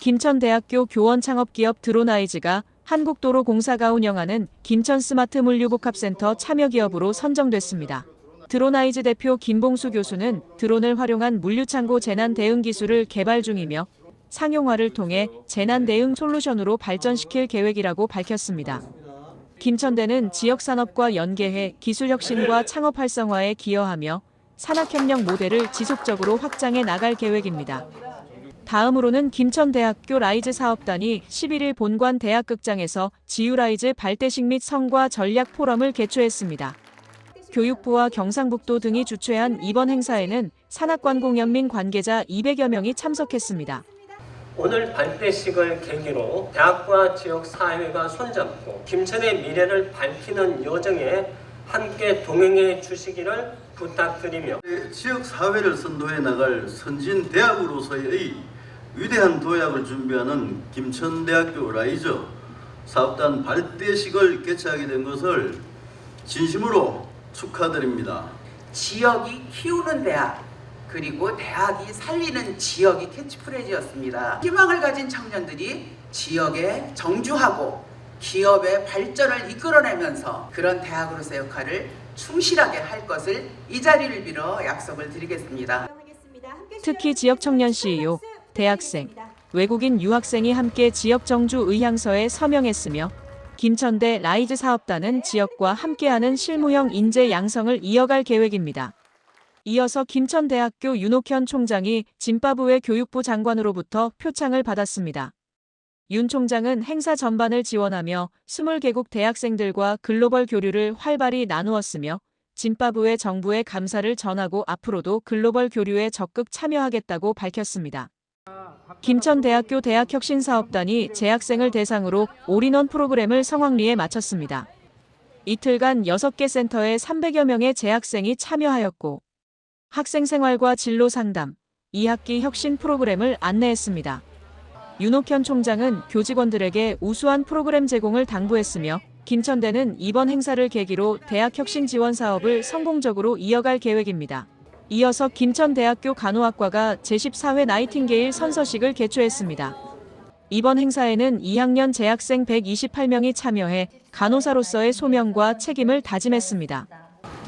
김천대학교 교원 창업기업 드로나이즈가 한국도로공사가 운영하는 김천 스마트 물류복합센터 참여기업으로 선정됐습니다. 드로나이즈 대표 김봉수 교수는 드론을 활용한 물류창고 재난 대응 기술을 개발 중이며 상용화를 통해 재난 대응 솔루션으로 발전시킬 계획이라고 밝혔습니다. 김천대는 지역 산업과 연계해 기술 혁신과 창업 활성화에 기여하며 산학협력 모델을 지속적으로 확장해 나갈 계획입니다. 다음으로는 김천대학교 라이즈 사업단이 11일 본관 대학극장에서 지유라이즈 발대식 및 성과 전략 포럼을 개최했습니다. 교육부와 경상북도 등이 주최한 이번 행사에는 산학관공연 민 관계자 200여 명이 참석했습니다. 오늘 발대식을 계기로 대학과 지역 사회가 손잡고 김천의 미래를 밝히는 여정에 함께 동행해 주시기를 부탁드리며 지역 사회를 선도해 나갈 선진 대학으로서의 위대한 도약을 준비하는 김천대학교 라이저 사업단 발대식을 개최하게 된 것을 진심으로 축하드립니다. 지역이 키우는 대학 그리고 대학이 살리는 지역이 캐치프레이즈였습니다. 희망을 가진 청년들이 지역에 정주하고 기업의 발전을 이끌어내면서 그런 대학으로서의 역할을 충실하게 할 것을 이 자리를 빌어 약속을 드리겠습니다. 특히 지역 청년 CEO, 대학생, 외국인 유학생이 함께 지역 정주 의향서에 서명했으며 김천대 라이즈 사업단은 지역과 함께하는 실무형 인재 양성을 이어갈 계획입니다. 이어서 김천대학교 윤옥현 총장이 짐바브웨 교육부 장관으로부터 표창을 받았습니다. 윤 총장은 행사 전반을 지원하며 20개국 대학생들과 글로벌 교류를 활발히 나누었으며 짐바브웨 정부의 감사를 전하고 앞으로도 글로벌 교류에 적극 참여하겠다고 밝혔습니다. 김천대학교 대학혁신사업단이 재학생을 대상으로 올인원 프로그램을 성황리에 마쳤습니다. 이틀간 6개 센터에 300여 명의 재학생이 참여하였고 학생 생활과 진로 상담, 2학기 혁신 프로그램을 안내했습니다. 윤옥현 총장은 교직원들에게 우수한 프로그램 제공을 당부했으며 김천대는 이번 행사를 계기로 대학 혁신 지원 사업을 성공적으로 이어갈 계획입니다. 이어서 김천대학교 간호학과가 제14회 나이팅게일 선서식을 개최했습니다. 이번 행사에는 2학년 재학생 128명이 참여해 간호사로서의 소명과 책임을 다짐했습니다.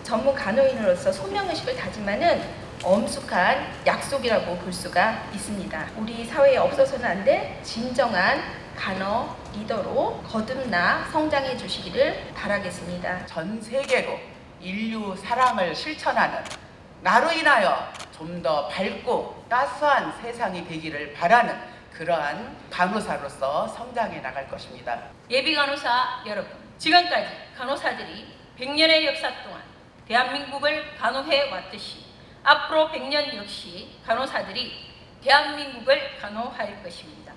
전문 간호인으로서 소명의식을 다짐하는 엄숙한 약속이라고 볼 수가 있습니다. 우리 사회에 없어서는 안 될 진정한 간호 리더로 거듭나 성장해 주시기를 바라겠습니다. 전 세계로 인류 사랑을 실천하는 나로 인하여 좀 더 밝고 따스한 세상이 되기를 바라는 그러한 간호사로서 성장해 나갈 것입니다. 예비 간호사 여러분, 지금까지 간호사들이 100년의 역사 동안 대한민국을 간호해 왔듯이 앞으로 100년 역시 간호사들이 대한민국을 간호할 것입니다.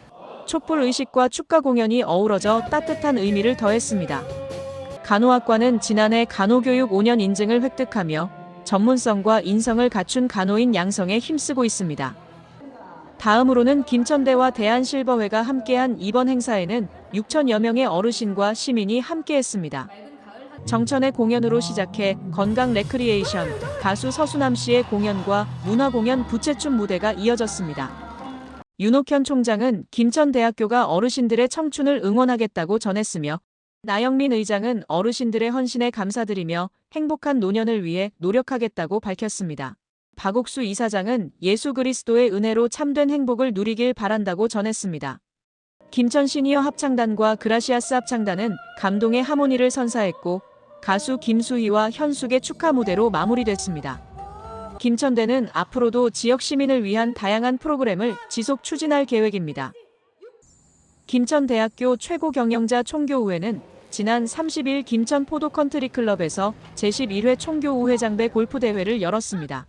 촛불 의식과 축가 공연이 어우러져 따뜻한 의미를 더했습니다. 간호학과는 지난해 간호교육 5년 인증을 획득하며 전문성과 인성을 갖춘 간호인 양성에 힘쓰고 있습니다. 다음으로는 김천대와 대한실버회가 함께한 이번 행사에는 6천여 명의 어르신과 시민이 함께했습니다. 정천의 공연으로 시작해 건강 레크리에이션, 가수 서수남 씨의 공연과 문화공연 부채춤 무대가 이어졌습니다. 윤옥현 총장은 김천대학교가 어르신들의 청춘을 응원하겠다고 전했으며 나영민 의장은 어르신들의 헌신에 감사드리며 행복한 노년을 위해 노력하겠다고 밝혔습니다. 박옥수 이사장은 예수 그리스도의 은혜로 참된 행복을 누리길 바란다고 전했습니다. 김천 시니어 합창단과 그라시아스 합창단은 감동의 하모니를 선사했고 가수 김수희와 현숙의 축하 무대로 마무리됐습니다. 김천대는 앞으로도 지역 시민을 위한 다양한 프로그램을 지속 추진할 계획입니다. 김천대학교 최고 경영자 총교우회는 지난 30일 김천 포도 컨트리 클럽에서 제11회 총교 우회장배 골프 대회를 열었습니다.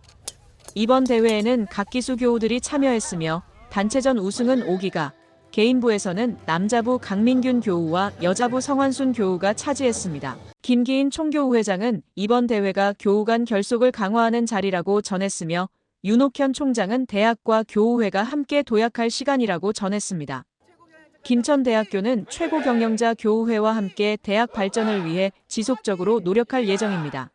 이번 대회에는 각 기수 교우들이 참여했으며 단체전 우승은 5기가, 개인부에서는 남자부 강민균 교우와 여자부 성환순 교우가 차지했습니다. 김기인 총교우 회장은 이번 대회가 교우 간 결속을 강화하는 자리라고 전했으며 윤옥현 총장은 대학과 교우회가 함께 도약할 시간이라고 전했습니다. 김천대학교는 최고 경영자 교우회와 함께 대학 발전을 위해 지속적으로 노력할 예정입니다.